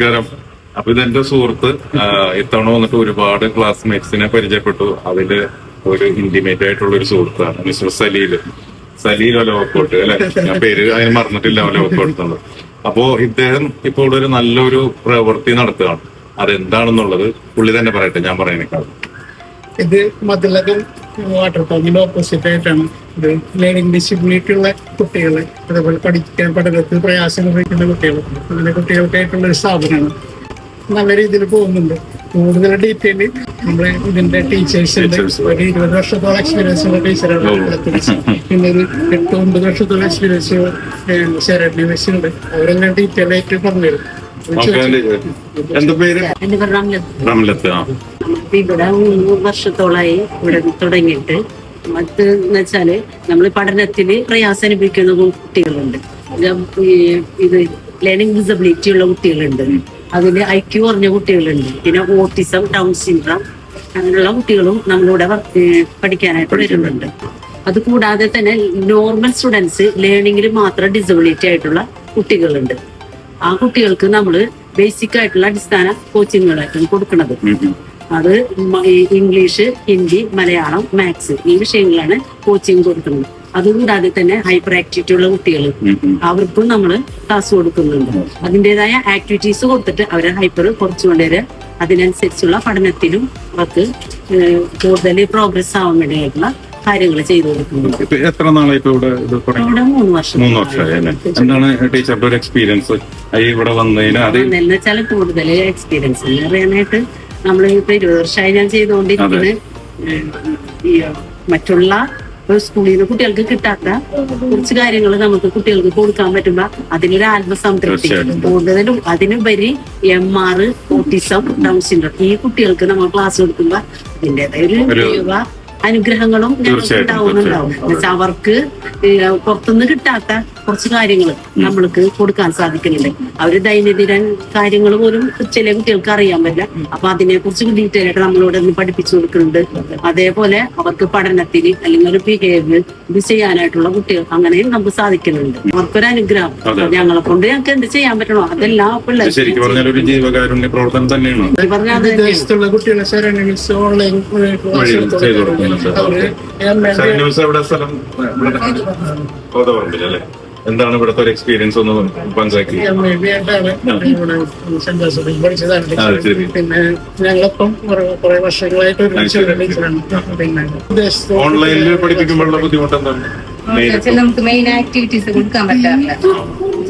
നമസ്കാരം. അപ്പൊ ഇതെന്റെ സുഹൃത്ത് ഇത്തവണ വന്നിട്ട് ഒരുപാട് ക്ലാസ്മേറ്റ്സിനെ പരിചയപ്പെട്ടു. അതിൽ ഒരു ഇന്റിമേറ്റ് ആയിട്ടുള്ള ഒരു സുഹൃത്താണ് മിസ്റ്റർ സലീൽ സലീൽ ഒലവക്കോട്ട് അല്ലെ? ഞാൻ പേര് അതിന് മറന്നിട്ടില്ല ഒലവക്കോട്ട് എന്നുള്ളത് അപ്പോ ഇദ്ദേഹം ഇപ്പോൾ ഒരു നല്ലൊരു പ്രവൃത്തി നടത്തുകയാണ്. അതെന്താണെന്നുള്ളത് പുള്ളി തന്നെ പറയട്ടെ ഞാൻ പറയുന്നേക്കാളും ഇത് മതിലകം വാട്ടർ ടാങ്കിന്റെ ഓപ്പോസിറ്റ് ആയിട്ടാണ് ഇത് ലേണിംഗ് ഡിസബിലിറ്റി ഉള്ള കുട്ടികൾ അതേപോലെ പഠിക്കാൻ പഠനത്തിൽ പ്രയാസം അനുഭവിക്കുന്ന കുട്ടികൾ അങ്ങനെ കുട്ടികൾക്കായിട്ടുള്ള ഒരു സ്ഥാപനമാണ്. നല്ല രീതിയിൽ പോകുന്നുണ്ട്. കൂടുതൽ ഡീറ്റെയിൽ നമ്മുടെ ഇതിന്റെ ടീച്ചേഴ്സ് ഉണ്ട് Teachers. ഒരു ഇരുപത് വർഷത്തോളം എക്സ്പീരിയൻസ് ഉള്ള ടീച്ചറാണ് പിന്നെ ഒരു എട്ട് ഒമ്പത് വർഷത്തോളം എക്സ്പീരിയൻസ് ശരണ്യ ഉണ്ട്. അവരെല്ലാം ഡീറ്റെയിൽ ആയിട്ട് പറഞ്ഞുതരും. എന്താ പേര്? എന്റെ പേര് റംലത്ത്. റംലത്ത് ആ. നമ്മളിപ്പോ ഇവിടെ മൂന്ന് വർഷത്തോളായി ഇവിടെ തുടങ്ങിയിട്ട്. മറ്റ് എന്ന് വെച്ചാൽ നമ്മൾ പഠനത്തിൽ പ്രയാസം അനുഭവിക്കുന്ന കുട്ടികളുണ്ട്. ഇത് ലേണിംഗ് ഡിസബിലിറ്റി ഉള്ള കുട്ടികളുണ്ട്. അതിൽ ഐക്യു കുറഞ്ഞ കുട്ടികളുണ്ട്. പിന്നെ ഓട്ടിസം ഡൗൺ സിൻഡ്രം അങ്ങനെയുള്ള കുട്ടികളും നമ്മളിവിടെ പഠിക്കാനായിട്ട് വരുന്നുണ്ട്. അത് കൂടാതെ തന്നെ നോർമൽ സ്റ്റുഡൻസ് ലേണിംഗിൽ മാത്രം ഡിസബിലിറ്റി ആയിട്ടുള്ള കുട്ടികളുണ്ട്. ആ കുട്ടികൾക്ക് നമ്മൾ ബേസിക് ആയിട്ടുള്ള അടിസ്ഥാന കോച്ചിങ്ങുകളായിട്ടും കൊടുക്കുന്നത്. അത് ഇംഗ്ലീഷ് ഹിന്ദി മലയാളം മാത്സ് ഈ വിഷയങ്ങളാണ് കോച്ചിങ് കൊടുക്കുന്നത് അതുകൂടാതെ തന്നെ ഹൈപ്പർ ആക്ടിവിറ്റി ഉള്ള കുട്ടികൾ. അവർക്കും നമ്മൾ ക്ലാസ് കൊടുക്കുന്നുണ്ട് അതിന്റെതായ ആക്ടിവിറ്റീസ് കൊടുത്തിട്ട് അവരെ ഹൈപ്പർ കുറച്ചു കൊണ്ടുവരെ അതിനനുസരിച്ചുള്ള പഠനത്തിലും അവർക്ക് കൂടുതൽ പ്രോഗ്രസ് ആവാൻ വേണ്ടിയിട്ടുള്ള കാര്യങ്ങൾ ചെയ്തു കൊടുക്കുന്നുണ്ട്. എത്ര നാളായിട്ട് ഇവിടെ ഇവിടെ മൂന്ന് വർഷം. മൂന്ന് വർഷമായി അല്ലേ? എന്താണ് ടീച്ചറുടെ ഒരു എക്സ്പീരിയൻസ് ഇവിടെ വന്നതിന് അത് എന്ന് വെച്ചാൽ കൂടുതൽ എക്സ്പീരിയൻസ് എന്ന് പറയാനായിട്ട് നമ്മൾ ഇപ്പൊ ഇരുപത് വർഷമായി ഞാൻ ചെയ്തുകൊണ്ടിരിക്കുന്നത് മറ്റുള്ള സ്കൂളിൽ നിന്ന് കുട്ടികൾക്ക് കിട്ടാത്ത കുറച്ച് കാര്യങ്ങൾ നമുക്ക് കുട്ടികൾക്ക് കൊടുക്കാൻ പറ്റുമ്പോ അതിനൊരു ആത്മസംതൃപ്തി. കൂടുതലും അതിനുപരി M R autism down syndrome ഈ കുട്ടികൾക്ക് നമ്മൾ ക്ലാസ് കൊടുക്കുമ്പോ അതിന്റെതായ ഒരു അനുഗ്രഹങ്ങളും ഉണ്ടാവുന്നുണ്ടാവും. എന്നുവെച്ചാൽ അവർക്ക് പുറത്തുനിന്ന് കിട്ടാത്ത കുറച്ച് കാര്യങ്ങൾ നമ്മൾക്ക് കൊടുക്കാൻ സാധിക്കുന്നുണ്ട്. അവർ ദൈനംദിന കാര്യങ്ങൾ പോലും ചില കുട്ടികൾക്ക് അറിയാൻ പറ്റില്ല. അപ്പൊ അതിനെ കുറിച്ച് ഡീറ്റെയിൽ ആയിട്ട് നമ്മളോട് ഒന്ന് പഠിപ്പിച്ചു കൊടുക്കുന്നുണ്ട്. അതേപോലെ അവർക്ക് പഠനത്തിന് അല്ലെങ്കിൽ ഒരു ബിഹേവിയർ ഇത് ചെയ്യാനായിട്ടുള്ള കുട്ടികൾ അങ്ങനെയും നമുക്ക് സാധിക്കുന്നുണ്ട്. അവർക്കൊരു അനുഗ്രഹം. ഞങ്ങളെ കൊണ്ട് ഞങ്ങൾക്ക് എന്ത് ചെയ്യാൻ പറ്റണോ? അതെല്ലാം പറഞ്ഞാൽ ഒരു ജീവകാരുണ്യ പ്രവർത്തനം തന്നെയാണ്. പറഞ്ഞാൽ അത് വിദേശത്തുള്ള കുട്ടികളെ ഓൺലൈൻ എന്താണ് ഇവിടുത്തെ ഒരു എക്സ്പീരിയൻസ് ഒന്ന് ശരി. പിന്നെ ഞങ്ങളൊപ്പം കുറെ- വർഷങ്ങളായിട്ട് പിന്നെ ഓൺലൈനിൽ പഠിപ്പിക്കുമ്പോഴുള്ള ബുദ്ധിമുട്ട് എന്താണ്? നമുക്ക് മെയിൻ ആക്ടിവിറ്റീസ് കൊടുക്കാൻ പറ്റാറില്ല.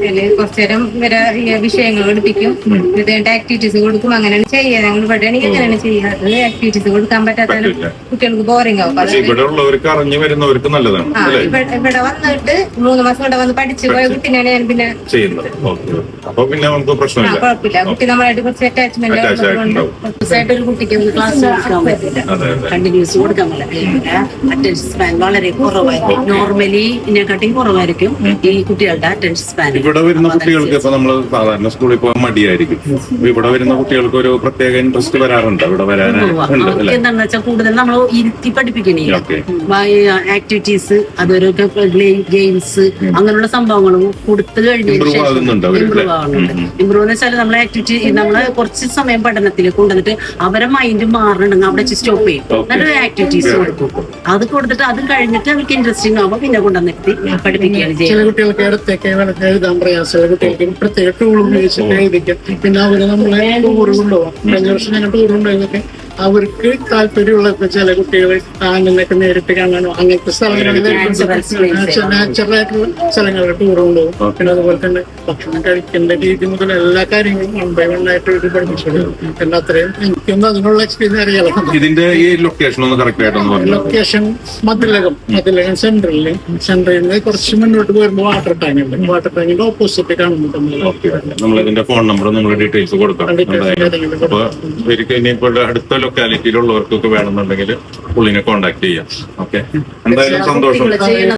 വെച്ചാൽ കുറച്ചേരം ഇവരെ ഈ വിഷയങ്ങൾ പഠിപ്പിക്കും ഇത് ആക്ടിവിറ്റീസ് കൊടുക്കും. അങ്ങനെയാണ് ചെയ്യുക. ഞങ്ങൾ ഇവിടെയാണെങ്കിൽ അങ്ങനെയാണ് ചെയ്യുക. ആക്ടിവിറ്റീസ് കൊടുക്കാൻ പറ്റാത്തതിന് പറ്റില്ല. കുട്ടികൾക്ക് ബോറിംഗ് ആവും. ഇവിടെ ഉള്ളവർക്ക് അറിഞ്ഞു വരുന്നവർക്ക് നല്ലതാണ്. ഇവിടെ വന്നിട്ട് മൂന്ന് മാസം ഇവിടെ വന്ന് പഠിച്ചു പോയ കുട്ടീനെയാണ് ഞാൻ പിന്നെ ചെയ്യുന്നത്. ഓക്കെ. അപ്പൊ പിന്നെ നമുക്ക് പ്രശ്നമില്ല. കുഴപ്പമില്ല. കുട്ടി നമ്മളായിട്ട് കുറച്ച് അറ്റാച്ച്മെന്റ് അറ്റാച്ച് ആയിട്ട് ഒരു കുട്ടിക്ക് ഒന്ന് ക്ലാസ് കൊടുക്കാൻ പറ്റില്ല. അതെ അതെ. കണ്ടിന്യൂസ് കൊടുക്കാൻ പറ്റില്ല. അറ്റൻഷൻ സ്പാൻ വളരെ കുറവായിരിക്കും. നോർമലി ഇതിനെക്കാട്ടിയും കുറവായിരിക്കും ഈ കുട്ടികളുടെ അറ്റൻഷൻ സ്പാൻ ഇവിടെ വരുന്ന കുട്ടികൾക്ക് ഇപ്പൊ നമ്മൾ സാധാരണ സ്കൂളിൽ പോകാൻ മടിയായിരിക്കും. ഇവിടെ വരുന്ന കുട്ടികൾക്ക് ഒരു പ്രത്യേക ഇൻട്രസ്റ്റ് വരാറുണ്ട്. ഇവിടെ വരാനായിട്ട് അല്ലേ? എന്താണെന്ന് വെച്ചാൽ കൂടുതൽ നമ്മൾ ഇരുത്തി പഠിപ്പിക്കണേ. ആക്ടിവിറ്റീസ് അതൊരു ഗെയിംസ് അങ്ങനെയുള്ള സംഭവങ്ങളും കൊടുത്തു കഴിഞ്ഞിട്ട് ഇമ്പ്രൂവ് ആവുന്നുണ്ട്. ഇമ്പ്രൂവ് എന്ന് വെച്ചാൽ നമ്മളെ ആക്ടിവിറ്റി നമ്മൾ കുറച്ച് സമയം പഠനത്തിൽ കൊണ്ടുവന്നിട്ട് അവരെ മൈൻഡ് മാറണമെങ്കിൽ അവിടെ സ്റ്റോപ്പ് ചെയ്യും. നല്ല എന്നിട്ട് ആക്ടിവിറ്റീസ് കൊടുക്കും. അത് കൊടുത്തിട്ട് അത് കഴിഞ്ഞിട്ട് അവർക്ക് ഇൻട്രസ്റ്റിംഗ് ആവുമ്പോൾ പിന്നെ കൊണ്ടുവന്നിട്ട് പഠിപ്പിക്കുകയാണ് ചില ചെയ്യുന്നത്. കുട്ടികൾക്ക് എഴുതാൻ പ്രയാസമുള്ള കുട്ടികൾക്ക് പ്രത്യേക ടൂൾ ഉപയോഗിച്ചിട്ട് എഴുതിക്കാം പിന്നെ അവർ നമ്മളെ ടൂർ കഴിഞ്ഞ വർഷം ഞങ്ങൾ ടൂർ കൊണ്ടുപോയതൊക്കെ അവർക്ക് താല്പര്യമുള്ള ചില കുട്ടികൾ ആനന്ദൊക്കെ നേരിട്ട് കാണാനോ അങ്ങനത്തെ സ്ഥലങ്ങളിൽ നാച്ചുറലായിട്ടുള്ള സ്ഥലങ്ങളിൽ ടൂർ കൊണ്ടുപോകും. പിന്നെ അതുപോലെ തന്നെ ഭക്ഷണം കഴിക്കേണ്ട രീതി മുതൽ എല്ലാ കാര്യങ്ങളും വൺ ബൈ വൺ ആയിട്ട് ഇത് പഠിപ്പിച്ചിട്ടുണ്ട് പിന്നെ അത്രയും എനിക്കൊന്നും അതിനുള്ള എക്സ്പീരിയൻസ് അറിയാലോ ഇതിന്റെ ഈ ലൊക്കേഷൻ ഒന്ന് കറക്റ്റ് ആയിട്ട് ലൊക്കേഷൻ മതിലകം. മതിലകം സെന്ററിൽ സെന്ററിൽ നിന്ന് കുറച്ച് മുന്നോട്ട് വരുമ്പോൾ വാട്ടർ ടാങ്ക് ഉണ്ട്. വാട്ടർ ടാങ്കിന്റെ ഓപ്പോസിറ്റ് കാണുന്നു നമ്മൾ ഇതിന്റെ ഫോൺ നമ്പർ നമ്മൾ ഡീറ്റെയിൽസ് കൊടുക്കാം. ഇനിയിപ്പോൾ അടുത്ത ലൊക്കാലിറ്റിയിലുള്ളവർക്കൊക്കെ വേണമെന്നുണ്ടെങ്കിൽ പുള്ളിനെ കോണ്ടാക്ട് ചെയ്യാം. ഓക്കെ എന്തായാലും സന്തോഷം.